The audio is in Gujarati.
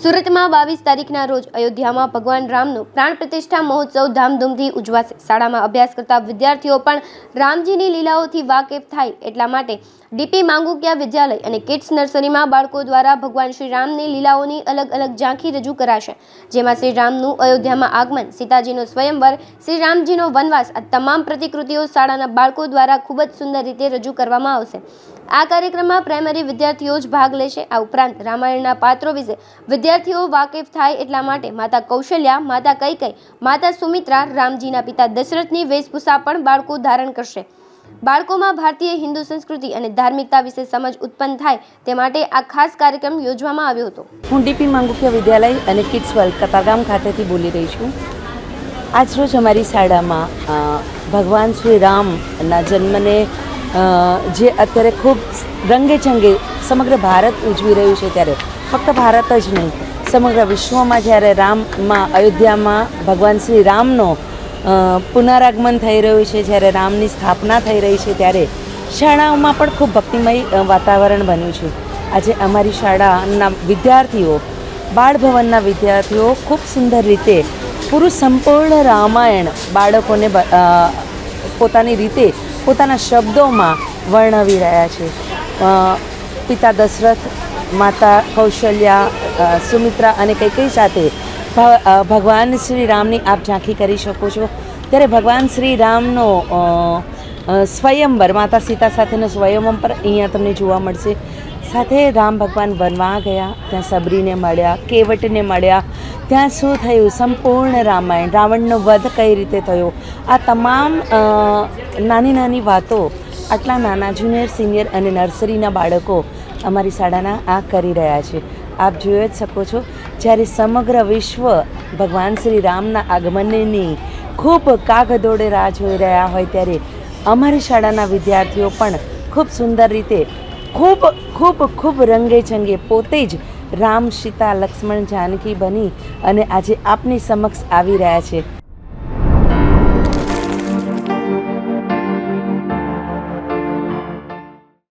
સુરતમાં બાવીસ તારીખના રોજ અયોધ્યામાં ભગવાન રામનો પ્રાણ પ્રતિષ્ઠા મહોત્સવ ધામધૂમથી ઉજવાશે. શાળામાં અભ્યાસ કરતા વિદ્યાર્થીઓ પણ રામજીની લીલાઓથી વાકેફ થાય એટલા માટે ડીપી માંગુકિયા વિદ્યાલય અને કિડ્સ નર્સરીમાં બાળકો દ્વારા ભગવાન શ્રી રામની લીલાઓની અલગ અલગ ઝાંખી રજૂ કરાશે. જેમાં શ્રી રામનું અયોધ્યામાં આગમન, સીતાજીનો સ્વયંવર, શ્રી રામજીનો વનવાસ આ તમામ પ્રતિકૃતિઓ શાળાના બાળકો દ્વારા ખૂબ જ સુંદર રીતે રજૂ કરવામાં આવશે. આ કાર્યક્રમમાં પ્રાઇમરી વિદ્યાર્થીઓ જ ભાગ લેશે. આ ઉપરાંત રામાયણના પાત્રો વિશે વિદ્યાર્થીઓ વાકેફ થાય એટલા માટે માતા કૌશલ્યા, માતા કૈકઈ માતા સુમિત્રા, રામજીના પિતા દશરથની વેશભૂષા પણ બાળકો ધારણ કરશે. બાળકોમાં ભારતીય હિન્દુ સંસ્કૃતિ અને ધાર્મિકતા વિશે સમજ ઉત્પન્ન થાય તે માટે આ ખાસ કાર્યક્રમ યોજવામાં આવ્યો હતો. હું ડીપી માંગુકિયા વિદ્યાલય અને કિડ્સ વર્લ્ડ, કતારગામ ખાતેથી બોલી રહી છું. આજરોજ અમારી શાળામાં ભગવાન શ્રી રામના જન્મને જે અત્યારે ખૂબ રંગે ચંગે સમગ્ર ભારત ઉજવી રહ્યું છે ત્યારે ફક્ત ભારત જ નહીં, સમગ્ર વિશ્વમાં જ્યારે રામમાં, અયોધ્યામાં ભગવાન શ્રી રામનો પુનરાગમન થઈ રહ્યું છે, જ્યારે રામની સ્થાપના થઈ રહી છે, ત્યારે શાળાઓમાં પણ ખૂબ ભક્તિમય વાતાવરણ બન્યું છે. આજે અમારી શાળાના વિદ્યાર્થીઓ, બાળભવનના વિદ્યાર્થીઓ ખૂબ સુંદર રીતે પૂરું સંપૂર્ણ રામાયણ બાળકોને પોતાની રીતે પોતાના શબ્દોમાં વર્ણવી રહ્યા છે. પિતા દશરથ, માતા કૌશલ્યા સુમિત્રા અને કૈકેયી સાથે ભ- ભગવાન શ્રી રામની આપ ઝાંખી કરી શકો છો. ત્યારે ભગવાન શ્રી રામનો સ્વયંવર, માતા સીતા સાથેનો સ્વયંવર અહીંયા તમને જોવા મળશે. સાથે રામ ભગવાન વનવા ગયા, ત્યાં સબરીને મળ્યા, કેવટને મળ્યા ત્યાં શું થયું? સંપૂર્ણ રામાયણ, રાવણનો વધ કઈ રીતે થયો? આ તમામ નાની નાની વાતો આટલા નાના જુનિયર સિનિયર અને નર્સરીના બાળકો અમારી શાળાના આ કરી રહ્યા છે. આપ જોઈ જ શકો છો, જ્યારે સમગ્ર વિશ્વ ભગવાન શ્રી રામના આગમનની ખૂબ કાગદોડે રાહ જોઈ રહ્યા હોય ત્યારે અમારી શાળાના વિદ્યાર્થીઓ પણ ખૂબ સુંદર રીતે ખૂબ ખૂબ ખૂબ રંગે ચંગે પોતે જ રામ સીતા લક્ષ્મણ જાનકી બની અને આજે આપની સમક્ષ આવી રહ્યા છે.